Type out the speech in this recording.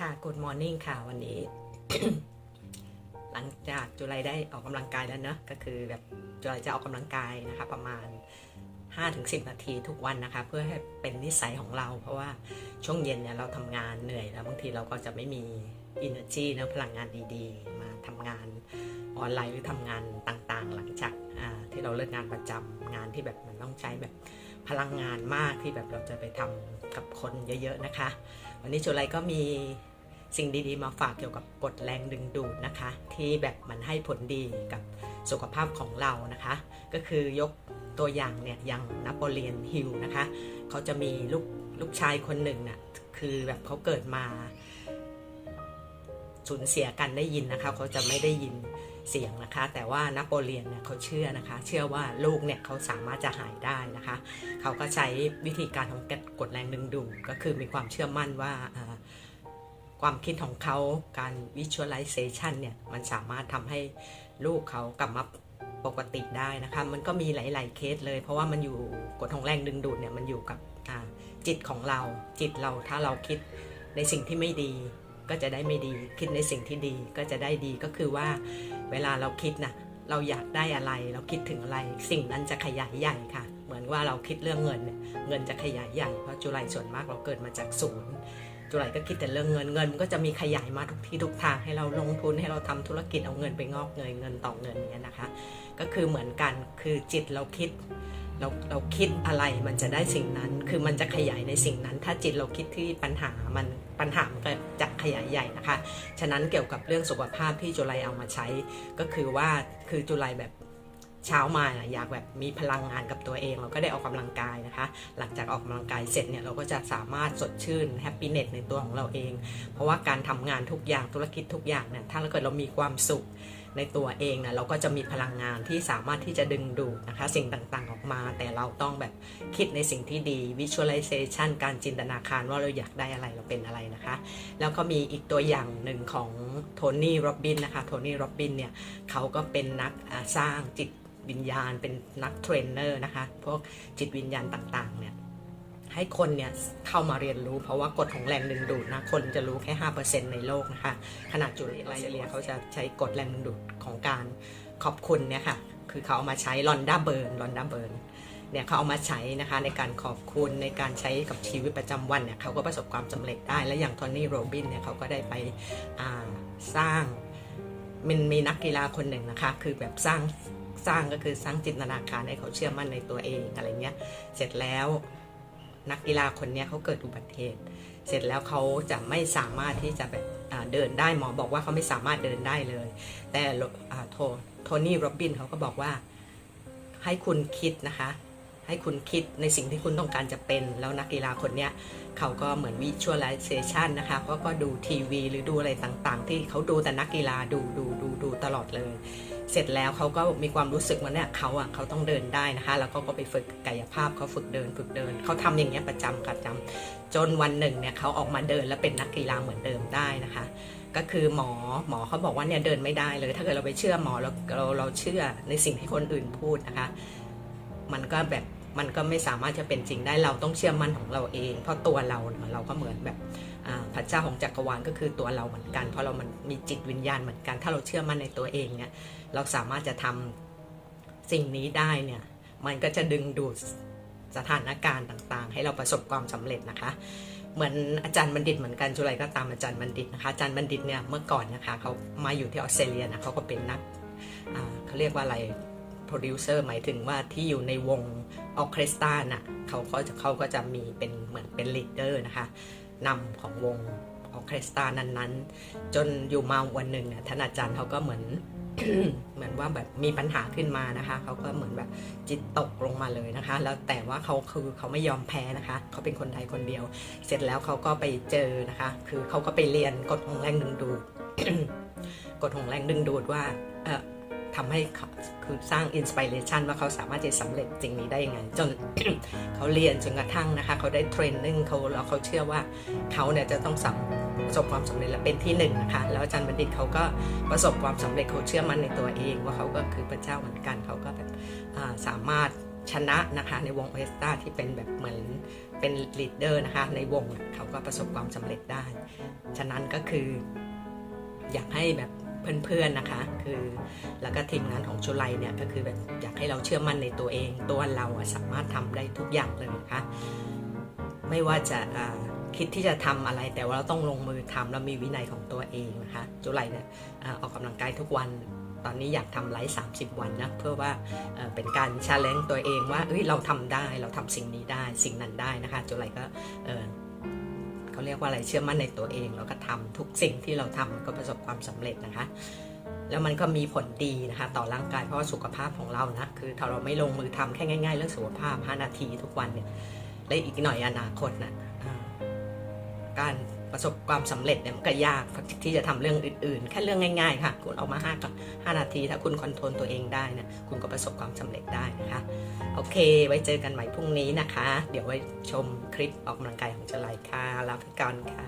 ค่ะ Good Morning ค่ะวันนี้ หลังจากจุไรได้ออกกำลังกายแล้วเนอะก็คือแบบจุไรจะออกกำลังกายนะคะ ประมาณ 5-10 นาทีทุกวันนะคะ เพื่อให้เป็นนิสัยของเรา เพราะว่าช่วงเย็นเนี่ยเราทำงานเหนื่อยแล้วบางทีเราก็จะไม่มี energy นะพลังงานดีๆ มาทำงานออนไลน์หรือทำงานต่างๆ หลังจาก ที่เราเลิกงานประจำงานที่แบบมันต้องใช้แบบพลังงานมากที่แบบเราจะไปทำกับคนเยอะๆนะคะ วันนี้จุไรก็มีสิ่งดีๆ มาฝากเกี่ยวกับกฎแรงดึงดูดนะคะ ที่แบบมันให้ผลดีกับสุขภาพของเรานะคะ ก็คือยกตัวอย่างเนี่ยอย่างนโปเลียนฮิลนะคะเขาจะมีลูกลูกชายคนหนึ่งน่ะคือแบบเขาเกิดมาสูญเสียกันได้ยินนะคะเขาจะไม่ได้ยิน เสียงนะคะ แต่ว่านโปเลียนเนี่ยเขาเชื่อนะคะ เชื่อว่าลูกเนี่ยเขาสามารถจะหายได้นะคะ เขาก็ใช้วิธีการของกฎแรงดึงดูดก็คือมีความเชื่อมั่นว่าความคิดของเขาการ visualization เนี่ย มันสามารถทำให้ลูกเขากลับมาปกติได้นะคะ มันก็มีหลาย ๆ เคสเลย เพราะว่ามันอยู่กฎของแรงดึงดูดเนี่ย มันอยู่กับจิตของเรา จิตเราถ้าเราคิดในสิ่งที่ไม่ดี ก็จะได้ไม่ดี คิดในสิ่งที่ดีก็จะได้ดีก็คือว่าเวลาเราคิดนะเราอยากได้อะไร เราคิดถึงอะไร สิ่งนั้นจะขยายใหญ่ค่ะ เหมือนว่าเราคิดเรื่องเงินเนี่ยเงินจะขยายใหญ่เพราะจุลัยส่วนมากเราเกิดมาจากศูนย์จุลัยก็คิดแต่เรื่องเงินเงินมันก็จะมีขยายมาทุกที่ทุกทางให้เราลงทุนให้เราทำธุรกิจเอาเงินไปงอกเงยเงินต่อเงินเงี้ยนะคะ ก็คือเหมือนกันคือจิตเราคิด เราเราคิดอะไรมันจะได้สิ่งนั้น คือมันจะขยายในสิ่งนั้น ถ้าจิตเราคิดที่ปัญหามันปัญหามันก็จะขยายใหญ่นะคะ ฉะนั้นเกี่ยวกับเรื่องสุขภาพที่จุลัยเอามาใช้ก็คือว่าคือจุลัยแบบเช้ามาอยากแบบมีพลังงานกับตัวเอง เราก็ได้ออกกำลังกายนะคะ หลังจากออกกำลังกายเสร็จเนี่ยเราก็จะสามารถสดชื่นแฮปปี้เน็ตในตัวของเราเอง เพราะว่าการทำงานทุกอย่างธุรกิจทุกอย่างเนี่ยถ้าเราเกิดเรามีความสุข ในตัวเองนะเราก็จะมีพลังงานที่สามารถที่จะดึงดูดนะคะ สิ่งต่างๆออกมา แต่เราต้องแบบคิดในสิ่งที่ดี visualization การจินตนาการว่าเราอยากได้อะไรเราเป็นอะไรนะคะ แล้วก็มีอีกตัวอย่างหนึ่งของโทนี่โรบินนะคะโทนี่โรบินเนี่ยเขาก็เป็นนักสร้างจิตวิญญาณเป็นนักเทรนเนอร์นะคะ พวกจิตวิญญาณต่างๆเนี่ย ให้คนเนี่ยเข้ามาเรียนรู้ เพราะว่ากฎของแรงดึงดูดนะคนจะรู้แค่ 5%ในโลกนะคะขนาดจุลิไลเลียเขาจะใช้กฎแรงดึงดูดของการขอบคุณเนี่ยค่ะคือเขาเอามาใช้ลอนด้าเบิร์นลอนด้าเบิร์นเนี่ยเขาเอามาใช้นะคะในการขอบคุณในการใช้กับชีวิตประจำวันเนี่ยเขาก็ประสบความสำเร็จได้ และอย่างโทนี่โรบินเนี่ยเขาก็ได้ไปสร้างมันมีนักกีฬาคนหนึ่งนะคะ คือแบบสร้างสร้างก็คือสร้างจินตนาการให้เขาเชื่อมั่นในตัวเองอะไรเงี้ย เสร็จแล้ว นักกีฬาคนนี้เขาเกิดอุบัติเหตุ เสร็จแล้วเขาจะไม่สามารถที่จะแบบเดินได้หมอบอกว่าเขาไม่สามารถเดินได้เลย แต่โทนี่โรบินเขาก็บอกว่าให้คุณคิดนะคะ ให้คุณคิดในสิ่งที่คุณต้องการจะเป็น แล้วนักกีฬาคนเนี้ยเขาก็เหมือนวิชวลไลเซชันนะคะเขาก็ดูทีวีหรือดูอะไรต่างๆ ที่เขาดูแต่นักกีฬาดูดูดูดูตลอดเลย เสร็จแล้วเขาก็มีความรู้สึกว่าเนี่ยเขาอะเขาต้องเดินได้นะคะ แล้วเขาก็ไปฝึกกายภาพเขาฝึกเดินฝึกเดิน เขาทำอย่างเงี้ยประจำประจำจนวันหนึ่งเนี่ยเขาออกมาเดินแล้วเป็นนักกีฬาเหมือนเดิมได้นะคะก็คือหมอหมอเขาบอกว่าเนี่ยเดินไม่ได้เลย ถ้าเกิดเราไปเชื่อหมอแล้วเราเราเชื่อในสิ่งที่คนอื่นพูดนะคะ มันก็แบบ มันก็ไม่สามารถจะเป็นจริงได้เราต้องเชื่อมั่นของเราเอง เพราะตัวเราเราก็เหมือนแบบพระเจ้าของจักรวาลก็คือตัวเราเหมือนกัน เพราะเรามันมีจิตวิญญาณเหมือนกัน ถ้าเราเชื่อมั่นในตัวเองเนี่ยเราสามารถจะทำสิ่งนี้ได้เนี่ยมันก็จะดึงดูดสถานการณ์ต่างๆ ให้เราประสบความสำเร็จนะคะเหมือนอาจารย์บัณฑิตเหมือนกันจุไรก็ตามอาจารย์บัณฑิตนะคะอาจารย์บัณฑิตเนี่ยเมื่อก่อนนะคะเขามาอยู่ที่ออสเตรเลียนะเขาก็เป็นนักเขาเรียกว่าอะไร โปรดิวเซอร์หมายถึงว่าที่อยู่ในวงออเคสตราน่ะเขาก็จะเขาก็จะมีเป็นเหมือนเป็นลีดเดอร์นะคะนำของวงออเคสตรานั้นๆ จนอยู่มาวันหนึ่งเนี่ยท่านอาจารย์เขาก็เหมือนเหมือนว่าแบบมีปัญหาขึ้นมานะคะเขาก็เหมือนแบบจิตตกลงมาเลยนะคะ แล้วแต่ว่าเขาคือเขาไม่ยอมแพ้นะคะเขาเป็นคนไทยคนเดียว เสร็จแล้วเขาก็ไปเจอนะคะ คือเขาก็ไปเรียนกฎของแรงดึงดูดกฎของแรงดึงดูดว่าเออ ทำให้คือสร้างอินสปิเรชันว่าเขาสามารถจะสำเร็จสิ่งนี้ได้ยังไง จนเขาเรียนจนกระทั่งนะคะ เขาได้เทรนนิ่งเขาแล้วเขาเชื่อว่าเขาเนี่ยจะต้องสำประสบความสำเร็จและเป็นที่หนึ่งนะคะ แล้วอาจารย์บัณฑิตเขาก็ประสบความสำเร็จเขาเชื่อมั่นในตัวเอง ว่าเขาก็คือพระเจ้าเหมือนกันเขาก็แบบสามารถชนะนะคะในวงออเคสตราที่เป็นแบบเหมือนเป็นลีดเดอร์นะคะในวงเขาก็ประสบความสำเร็จได้ ฉะนั้นก็คืออยากให้แบบ เพื่อนๆนะคะ คือแล้วก็ทีมงานของจุไลเนี่ยก็คือแบบอยากให้เราเชื่อมั่นในตัวเอง ตัวเราอะสามารถทำได้ทุกอย่างเลยนะคะ ไม่ว่าจะคิดที่จะทำอะไรแต่ว่าเราต้องลงมือทำแล้วมีวินัยของตัวเองนะคะ จุไลเนี่ยอออกกำลังกายทุกวันตอนนี้อยากทำไลฟ์ 30 วันนะ เพื่อว่าเเป็นการชาเลนจ์ตัวเองว่าเอ้ยเราทำได้ เราทำสิ่งนี้ได้ สิ่งนั้นได้นะคะจุไลก็ เรียกว่าอะไรเชื่อมั่นในตัวเอง แล้วก็ทำทุกสิ่งที่เราทำก็ประสบความสำเร็จนะคะ แล้วมันก็มีผลดีนะคะ ต่อร่างกายเพราะว่าสุขภาพของเรานะคือถ้าเราไม่ลงมือทำแค่ง่ายๆเรื่องสุขภาพ 5 นาทีทุกวันเนี่ยและอีกหน่อยอนาคตนะ่ะการ ประสบความสำเร็จเนี่ยมันก็ยากที่จะทำเรื่องอื่นๆ แค่เรื่องง่ายๆค่ะ คุณเอามา5กับ5นาที ถ้าคุณคอนโทรลตัวเองได้นะคุณก็ประสบความสำเร็จได้นะคะโอเค ไว้เจอกันใหม่พรุ่งนี้นะคะ เดี๋ยวไว้ชมคลิปออกกำลังกายของเจริญค่ะลาไปก่อนค่ะ